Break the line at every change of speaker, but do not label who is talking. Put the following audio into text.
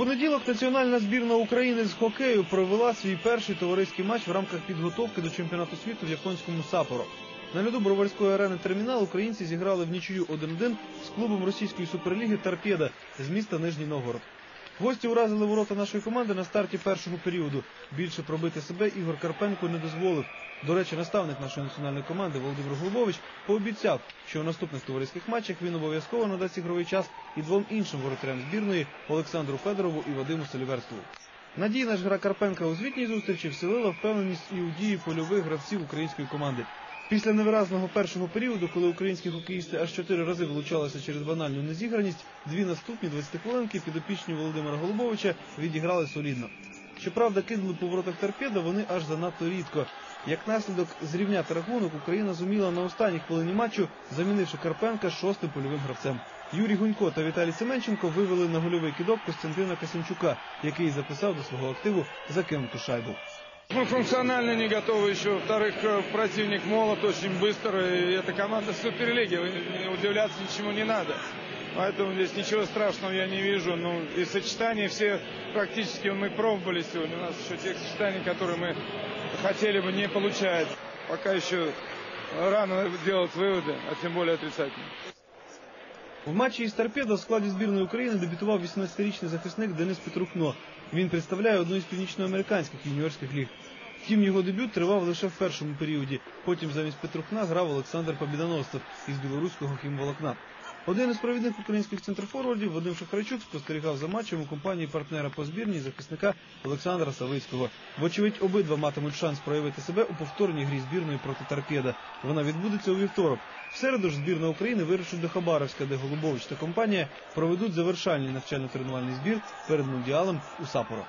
понеділок національна збірна України з хокею провела свій перший товариський матч в рамках підготовки до чемпіонату світу в японському Сапоро. На льоду Броварської арени термінал українці зіграли в нічию 1-1 з клубом російської суперліги Торпеда з міста Нижній Новгород. Гості уразили ворота нашої команди на старті першого періоду. Більше пробити себе Ігор Карпенко не дозволив. До речі, наставник нашої національної команди Володимир Голубович пообіцяв, що у наступних товариських матчах він обов'язково надасть ігровий час і двом іншим воротарям збірної Олександру Федорову і Вадиму Соліверстову. Надійна ж гра Карпенка у звітній зустрічі вселила впевненість і у дії польових гравців української команди. Після невиразного першого періоду, коли українські хокеїсти аж чотири рази вилучалися через банальну незіграність, дві наступні 20 хвилинки підопічні Володимира Голубовича відіграли солідно. Щоправда, кинули по воротах торпеда вони аж занадто рідко. Як наслідок зрівняти рахунок, Україна зуміла на останній хвилині матчу, замінивши Карпенка шостим польовим гравцем. Юрій Гунько та Віталій Семенченко вивели на гольовий кидок Костянтина Касянчука, який записав до свого активу закинуту шайбу.
Мы функционально не готовы еще. Во-вторых, э, противник молод, очень быстрый. И это команда Суперлиги. Удивляться ничему не надо. Поэтому здесь ничего страшного я не вижу. Ну, и сочетания все практически мы пробовали сегодня. У нас еще тех сочетаний, которые мы хотели бы, не получается. Пока еще рано делать выводы, а тем более отрицательные.
В матчі із торпедо в складі збірної України дебютував 18-річний захисник Денис Петрухно. Він представляє одну із північноамериканських юніорських ліг. Втім, його дебют тривав лише в першому періоді. Потім замість Петрухна грав Олександр Побідоносцев із білоруського хімволокна. Один із провідних українських центрфорвардів Вадим Шахарчук спостерігав за матчем у компанії партнера по збірній захисника Олександра Савицького. Вочевидь, обидва матимуть шанс проявити себе у повторній грі збірної проти торпеда. Вона відбудеться у вівторок. В середу ж збірна України вирушить до Хабаровська, де Голубович та компанія проведуть завершальний навчально-тренувальний збір перед мундіалом у Сапоро.